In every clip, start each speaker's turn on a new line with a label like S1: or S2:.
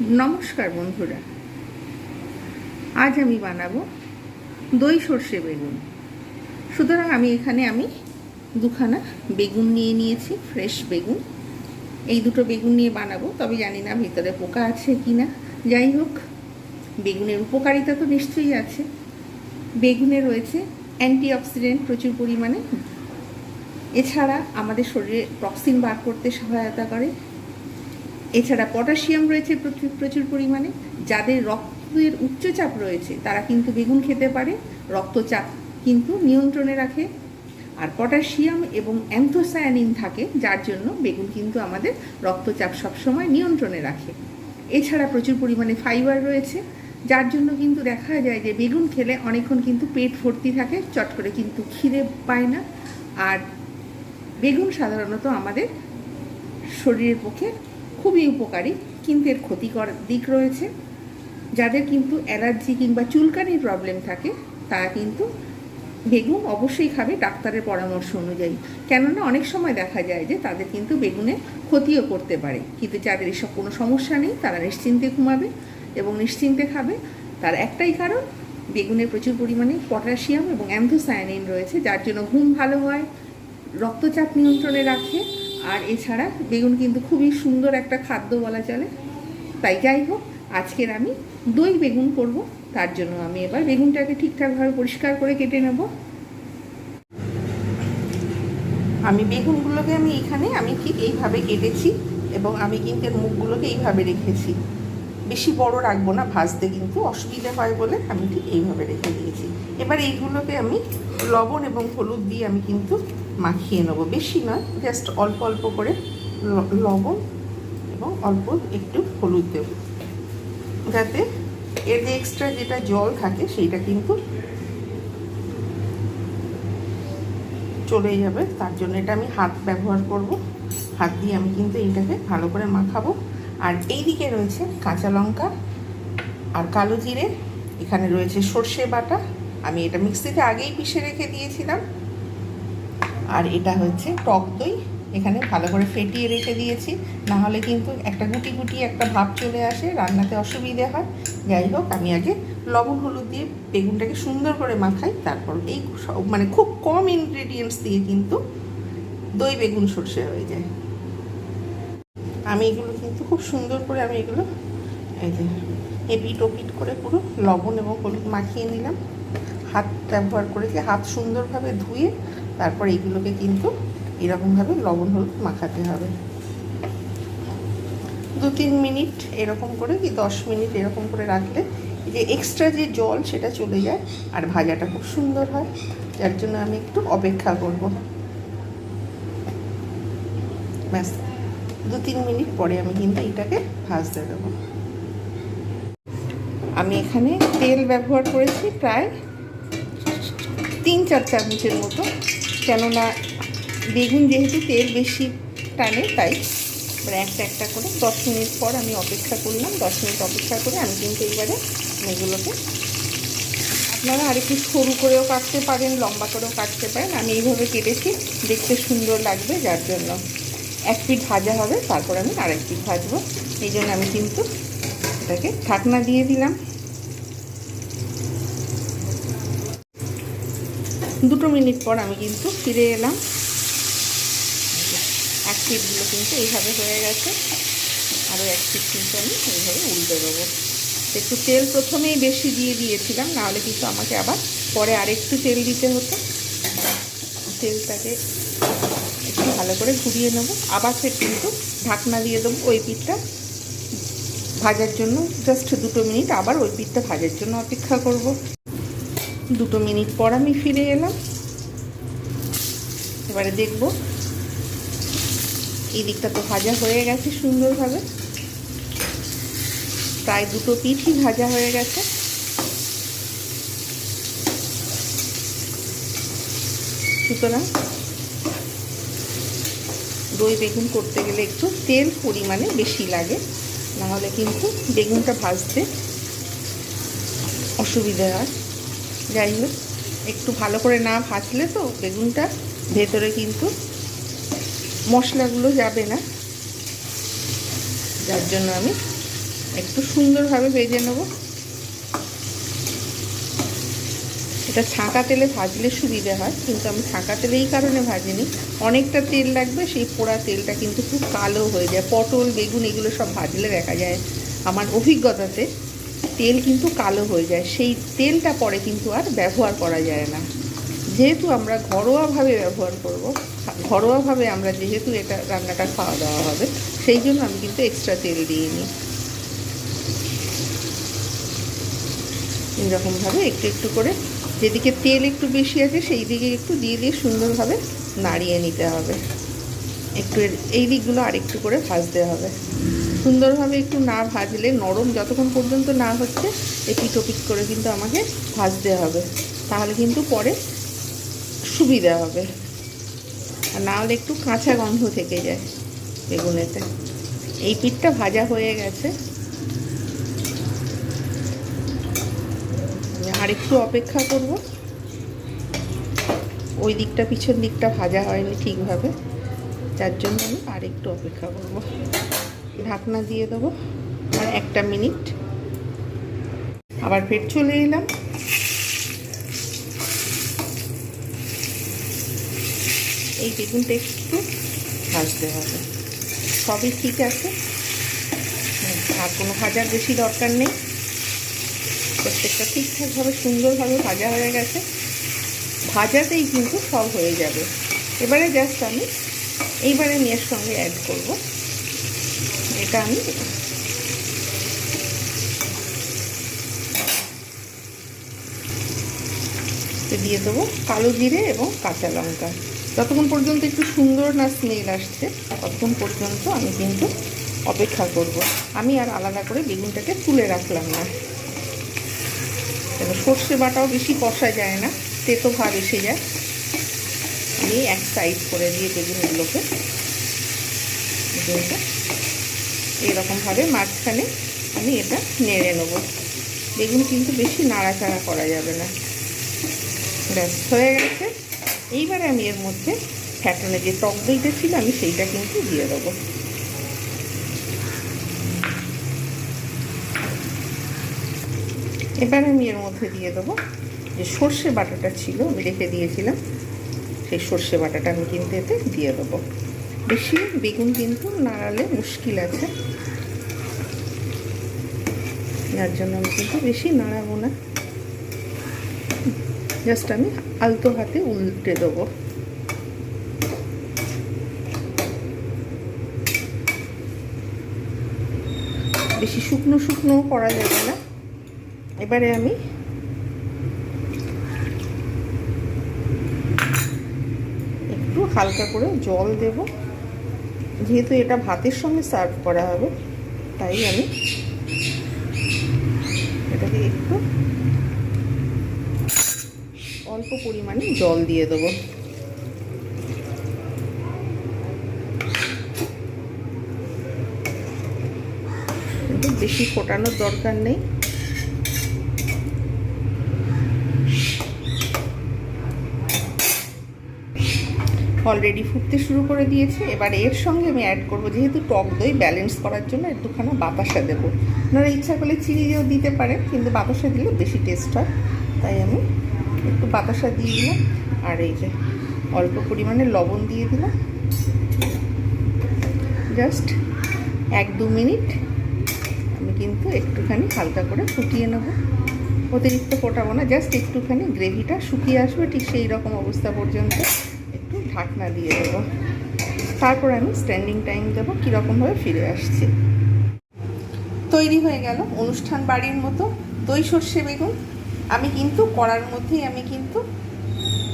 S1: নমস্কার বন্ধুরা। আজ আমি বানাবো দই সর্ষে বেগুন। সুতরাং আমি এখানে আমি দুখানা বেগুন নিয়ে নিয়েছি, ফ্রেশ বেগুন। এই দুটো বেগুন নিয়ে বানাবো, তবে জানি না ভিতরে পোকা আছে কি না যাই হোক, বেগুনের উপকারিতা তো নিশ্চয়ই আছে। বেগুনে রয়েছে অ্যান্টিঅক্সিডেন্ট প্রচুর পরিমাণে। এছাড়া আমাদের শরীরে টক্সিন বার করতে সহায়তা করে। এছাড়া পটাশিয়াম রয়েছে প্রচুর প্রচুর পরিমাণে। যাদের রক্তের উচ্চচাপ রয়েছে, তারা কিন্তু বেগুন খেতে পারে। রক্তচাপ কিন্তু নিয়ন্ত্রণে রাখে। আর পটাশিয়াম এবং অ্যান্থোসায়ানিন থাকে, যার জন্য বেগুন কিন্তু আমাদের রক্তচাপ সবসময় নিয়ন্ত্রণে রাখে। এছাড়া প্রচুর পরিমাণে ফাইবার রয়েছে, যার জন্য কিন্তু দেখা যায় যে বেগুন খেলে অনেকক্ষণ কিন্তু পেট ভর্তি থাকে, চট করে কিন্তু খিদে পায় না। আর বেগুন সাধারণত আমাদের শরীরের পক্ষে খুবই উপকারী, কিন্তু এর ক্ষতিকর দিক রয়েছে। যাদের কিন্তু অ্যালার্জি কিংবা চুলকানির প্রবলেম থাকে, তারা কিন্তু বেগুন অবশ্যই খাবে ডাক্তারের পরামর্শ অনুযায়ী। কেননা অনেক সময় দেখা যায় যে তাদের কিন্তু বেগুনে ক্ষতিও করতে পারে। কিন্তু যাদের এসব কোনো সমস্যা নেই, তারা নিশ্চিন্তে ঘুমাবে এবং নিশ্চিন্তে খাবে। তার একটাই কারণ, বেগুনে প্রচুর পরিমাণে পটাশিয়াম এবং অ্যান্থোসায়ানিন রয়েছে, যার জন্য ঘুম ভালো হয়, রক্তচাপ নিয়ন্ত্রণে রাখে আর এছাড়া বেগুন কিন্তু খুবই সুন্দর একটা খাদ্য বলা চলে। তাই যাই হোক, আজকের আমি দই বেগুন করব, তার জন্য আমি এবার বেগুনটাকে ঠিকঠাকভাবে পরিষ্কার করে কেটে নেব। আমি বেগুনগুলোকে আমি এখানে আমি ঠিক এইভাবে কেটেছি এবং আমি কিন্তু মুখগুলোকে এইভাবে রেখেছি। বেশি বড় রাখব না, ভাজতে কিন্তু অসুবিধা হয় বলে আমি ঠিক এইভাবে রেখে দিয়েছি। এবার এইগুলোকে আমি লবণ এবং হলুদ দিয়ে আমি কিন্তু মাখিয়ে নেব। বেশি নয় জাস্ট অল্প অল্প করে লবণ এবং অল্প একটু হলুদ দেব। যাতে এর যে এক্সট্রা যেটা জল থাকে সেইটা কিন্তু চলে যাবে। তার জন্য এটা আমি হাত ব্যবহার করব। হাত দিয়ে আমি কিন্তু এইটাকে ভালো করে মাখাবো। আর এই দিকে রয়েছে কাঁচা লঙ্কা আর কালো জিরে। এখানে রয়েছে সর্ষে বাটা। আমি এটা মিক্সিতে আগেই পিষে রেখে দিয়েছিলাম। আর এটা হচ্ছে টক দই। এখানে ভালো করে ফেটিয়ে রেখে দিয়েছি। না হলে কিন্তু একটা গুটি গুটি একটা ভাব চলে আসে, রান্নাতে অসুবিধে হয়। যাই হোক, আমি আগে লবণ হলুদ দিয়ে বেগুনটাকে সুন্দর করে মাখাই। তারপর এই মানে খুব কম ইনগ্রেডিয়েন্টস দিয়ে কিন্তু দই, বেগুন, সর্ষে হয়ে যায়। আমি এগুলো কিন্তু খুব সুন্দর করে আমি এগুলো, এই যে এপিট ওপিট করে পুরো লবণ এবং হলুদ মাখিয়ে নিলাম। হাত ব্যবহার করেছি, হাত সুন্দরভাবে ধুয়ে তারপর এইগুলোকে কিন্তু এরকমভাবে লবণ হলুদ মাখাতে হবে। দু তিন মিনিট এরকম করে কি দশ মিনিট এরকম করে রাখলে যে এক্সট্রা যে জল সেটা চলে যায় আর ভাজাটা খুব সুন্দর হয়। যার জন্য আমি একটু অপেক্ষা করব। ব্যাস। দু তিন মিনিট পরে আমি কিন্তু এটাকে ভাজতে দেবো। আমি এখানে তেল ব্যবহার করেছি প্রায় তিন চার চামচের মতো, কেননা বেগুন যেহেতু তেল বেশি টানে, তাই এবারে একটা একটা করে দশ মিনিট পর আমি অপেক্ষা করলাম, দশ মিনিট অপেক্ষা করে আমি কিন্তু এবারে এগুলোকে আপনারা আরেকটু সরু করেও কাটতে পারেন, লম্বা করেও কাটতে পারেন, আমি এইভাবে কেটেছি, দেখতে সুন্দর লাগবে যার জন্য। এক পিঠ ভাজা হবে, তারপর আমি আরেক পিঠ ভাজবো। এই জন্য আমি কিন্তু এটাকে ঢাকনা দিয়ে দিলাম। দুটো মিনিট পর আমি কিন্তু ফিরে এলাম। এক পিঠগুলো কিন্তু এইভাবে হয়ে গেছে। আরও এক পিঠ কিন্তু আমি এইভাবে উল্টে দেবো। একটু তেল প্রথমেই বেশি দিয়ে দিয়েছিলাম, নাহলে কিন্তু আমাকে আবার পরে আরেকটু তেল দিতে হতো। তেলটাকে একটু ভালো করে ঘুরিয়ে নেব। আবার ফের কিন্তু ঢাকনা দিয়ে দেবো ওই পিঠটা। ভাজার জন্য জাস্ট দুটো মিনিট আবার ওই পিঠটা ভাজার জন্য অপেক্ষা করব। দুটো মিনিট পর আমি ফিরে এলাম। এবারে দেখব এই দিকটা তো ভাজা হয়ে গেছে সুন্দরভাবে। প্রায় দুটো পিঠই ভাজা হয়ে গেছে। সুতরাং দই বেগুন করতে গেলে একটু তেল পরিমাণে বেশি লাগে, নাহলে কিন্তু বেগুনটা ভাজতে অসুবিধা হয়। যাই হোক, একটু ভালো করে না ভাজলে তো বেগুনটা ভেতরে কিন্তু মশলাগুলো যাবে না। যার জন্য আমি একটু সুন্দরভাবে ভেজে নেব। এটা ছাঁকা তেলে ভাজলে সুবিধে হয়, কিন্তু আমি ছাঁকা তেলে এই কারণে ভাজিনি। অনেকটা তেল লাগবে, সেই পোড়া তেলটা কিন্তু খুব কালো হয়ে যায়। পটল, বেগুন, এগুলো সব ভাজলে দেখা যায় আমার অভিজ্ঞতাতে তেল কিন্তু কালো হয়ে যায়। সেই তেলটা পরে কিন্তু আর ব্যবহার করা যায় না। যেহেতু আমরা ঘরোয়াভাবে ব্যবহার করব, ঘরোয়াভাবে আমরা যেহেতু এটা রান্নাটা খাওয়া দাওয়া হবে, সেই জন্য আমি কিন্তু এক্সট্রা তেল দিয়ে নিই এরকমভাবে একটু একটু করে যেদিকে তেল একটু বেশি আছে সেই দিকে একটু দিয়ে দিয়ে সুন্দরভাবে নাড়িয়ে নিতে হবে। একটু এই দিকগুলো আরেকটু করে ভাজতে হবে। সুন্দরভাবে একটু না ভাজলে, নরম যতক্ষণ পর্যন্ত না হচ্ছে এপিট ওপিট করে কিন্তু আমাকে ভাজতে হবে। তাহলে কিন্তু পরে সুবিধা হবে। আর না হলে একটু কাঁচা গন্ধ থেকে যায় বেগুনেতে। এই পিঠটা ভাজা হয়ে গেছে। আর একটু অপেক্ষা করব। ওই দিকটা পিছন দিকটা ভাজা হয়নি ঠিকভাবে। যার জন্য আমি আর একটু অপেক্ষা করব। ঢাকনা দিয়ে দেবো আর একটা মিনিট। আবার ফের চলে এলাম। এই বেগুনটা একটু ভাজতে হবে। সবই ঠিক আছে? আর কোনো ভাজার বেশি দরকার নেই। প্রত্যেকটা ঠিকঠাকভাবে সুন্দরভাবে ভাজা হয়ে গেছে। ভাজাতেই কিন্তু সব হয়ে যাবে। এবারে জাস্ট আমি এইবারে আমি সঙ্গে অ্যাড করব। এটা আমি দিয়ে দেবো কালো জিরে এবং কাঁচা লঙ্কা। যতক্ষণ পর্যন্ত একটু সুন্দর না স্মেল আসছে, ততক্ষণ পর্যন্ত আমি কিন্তু অপেক্ষা করব। আমি আর আলাদা করে বেগুনটাকে তুলে রাখলাম না। এবার সর্ষে বাটাও বেশি কষা যায় না, তেতো ভাব এসে যায়। আমি এক সাইড করে দিয়ে বেগুনগুলোকে বেগুনটা এইরকমভাবে মাঝখানে আমি এটা নেড়ে নেব। বেগুন কিন্তু বেশি নাড়াচাড়া করা যাবে না। ব্যাস, হয়ে গেছে। এইবারে আমি এর মধ্যে ফ্যাটনে যে টক দইটা ছিল, আমি সেইটা কিন্তু দিয়ে দেবো। এবার আমি এর মধ্যে দিয়ে দেবো যে সর্ষে বাটাটা ছিল, আমি রেখে দিয়েছিলাম। সেই সর্ষে বাটাটা আমি কিন্তু এতে দিয়ে দেবো। বেশি বেগুন কিন্তু নাড়ালে মুশকিল আছে। যার জন্য আমি কিন্তু বেশি নাড়াবো না। জাস্ট আমি আলতো হাতে উল্টে দেবো। বেশি শুকনো শুকনোও করা যাবে না। এবারে আমি একটু হালকা করে জল দেব। যেহেতু এটা ভাতের সঙ্গে সার্ভ করা হবে, তাই আমি এটাকে একটু অল্প পরিমাণে জল দিয়ে দেবো। বেশি ফোটানোর দরকার নেই। অলরেডি ফুটতে শুরু করে দিয়েছে। এবার এর সঙ্গে আমি অ্যাড করব, যেহেতু টক দই ব্যালেন্স করার জন্য একটুখানা বাতাসা দেবো। আপনারা ইচ্ছা করলে চিনি দিয়েও দিতে পারেন, কিন্তু বাতাসা দিলে বেশি টেস্ট হয়। তাই আমি একটু বাতাসা দিয়ে দিলাম। আর এই যে অল্প পরিমাণে লবণ দিয়ে দিলাম। জাস্ট এক দু মিনিট আমি কিন্তু একটুখানি হালকা করে ফুটিয়ে নেব। অতিরিক্ত ফোটাবো না, জাস্ট একটুখানি গ্রেভিটা শুকিয়ে আসবে ঠিক সেই রকম অবস্থা পর্যন্ত। ঢাকনা দিয়ে দেবো। তারপর আমি স্ট্যান্ডিং টাইম দেবো, কীরকমভাবে ফিরে আসছি। তৈরি হয়ে গেল অনুষ্ঠান বাড়ির মতো দই সর্ষে বেগুন। আমি কিন্তু কড়ার মধ্যেই আমি কিন্তু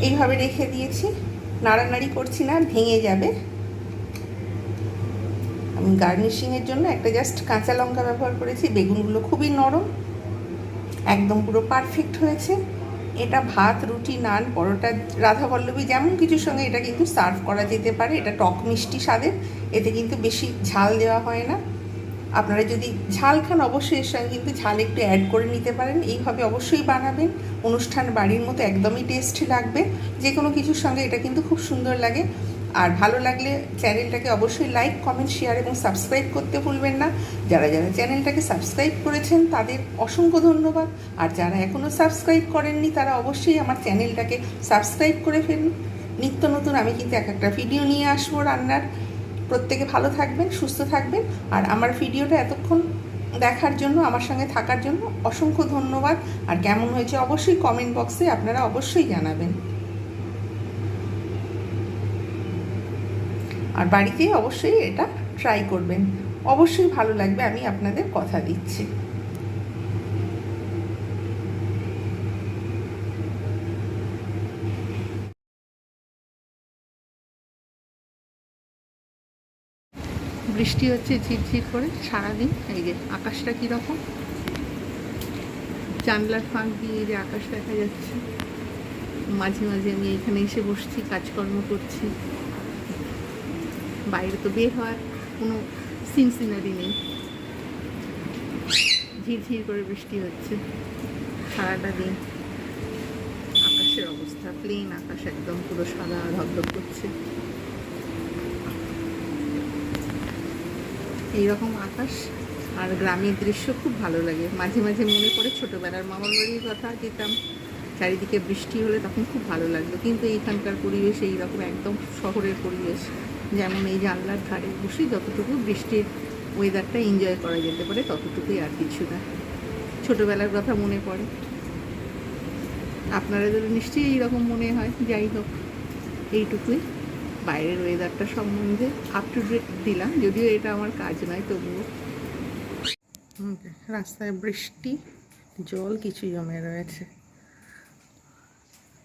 S1: এইভাবে রেখে দিয়েছি। নাড়ানাড়ি করছি না ভেঙে যাবে। আমি গার্নিশিংয়ের জন্য একটা জাস্ট কাঁচা লঙ্কা ব্যবহার করেছি। বেগুনগুলো খুবই নরম, একদম পুরো পারফেক্ট হয়েছে। এটা ভাত, রুটি, নান, পরোটা, রাধাবল্লভী যেমন কিছুর সঙ্গে এটা কিন্তু সার্ভ করা যেতে পারে। এটা টক মিষ্টি স্বাদের। এতে কিন্তু বেশি ঝাল দেওয়া হয় না। আপনারা যদি ঝাল খান, অবশ্যই এর সঙ্গে কিন্তু ঝাল একটু অ্যাড করে নিতে পারেন। এইভাবে অবশ্যই বানাবেন। অনুষ্ঠান বাড়ির মতো একদমই টেস্ট লাগবে। যে কোনো কিছুর সঙ্গে এটা কিন্তু খুব সুন্দর লাগে। আর ভালো লাগলে চ্যানেলটাকে অবশ্যই লাইক কমেন্ট শেয়ার এবং সাবস্ক্রাইব করতে ভুলবেন না। যারা যারা চ্যানেলটাকে সাবস্ক্রাইব করেছেন, তাদের অসংখ্য ধন্যবাদ। আর যারা এখনও সাবস্ক্রাইব করেননি, তারা অবশ্যই আমার চ্যানেলটাকে সাবস্ক্রাইব করে ফেলুন। নিত্য নতুন, আমি কিন্তু এক একটা ভিডিও নিয়ে আসব রান্নার। প্রত্যেকে ভালো থাকবেন, সুস্থ থাকবেন। আর আমার ভিডিওটা এতক্ষণ দেখার জন্য, আমার সঙ্গে থাকার জন্য অসংখ্য ধন্যবাদ। আর কেমন হয়েছে অবশ্যই কমেন্ট বক্সে আপনারা অবশ্যই জানাবেন। আর বাড়িতে অবশ্যই এটা ট্রাই করবেন। অবশ্যই ভালো লাগবে, আমি আপনাদের কথা দিচ্ছি। বৃষ্টি হচ্ছে ঝিরঝির করে সারাদিন, এই যে আকাশটা কীরকম? জানলার ফাঁক দিয়ে যে আকাশ দেখা যাচ্ছে। মাঝে মাঝে আমি এখানে এসে বসছি, কাজকর্ম করছি। বাইরে তো বের হওয়ার কোনো সিন সিনারি নেই ঝিরঝির করে বৃষ্টি হচ্ছে। সারাটা দিন আকাশের অবস্থা প্লেন আকাশ একদম পুরো সাদা, ধবধব করছে। এইরকম আকাশ আর গ্রামের দৃশ্য খুব ভালো লাগে। মাঝে মাঝে মনে পড়ে ছোটোবেলার মামার বাড়ির কথা যেতাম। চারিদিকে বৃষ্টি হলে তখন খুব ভালো লাগতো। কিন্তু এইখানকার পরিবেশ এইরকম একদম শহরের পরিবেশ। যেমন এই জানলার ধারে বসে যতটুকু বৃষ্টির ওয়েদারটা এনজয় করা যেতে পারে, ততটুকুই আর কিছু না। ছোটোবেলার কথা মনে পড়ে। আপনাদের নিশ্চয়ই এইরকম মনে হয়। যাই হোক, এইটুকুই। বাইরের ওয়েদারটা সম্বন্ধে আপ টু ডেট দিলাম, যদিও এটা আমার কাজ নয়, তবুও। রাস্তায় বৃষ্টি, জল কিছু জমে রয়েছে।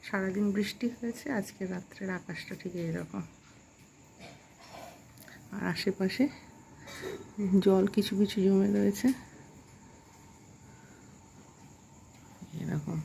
S1: সারাদিন বৃষ্টি হয়েছে, আজকে রাত্রের আকাশটা ঠিক এইরকম। আর আশেপাশে জল কিছু কিছু জমে রয়েছে। এরকম।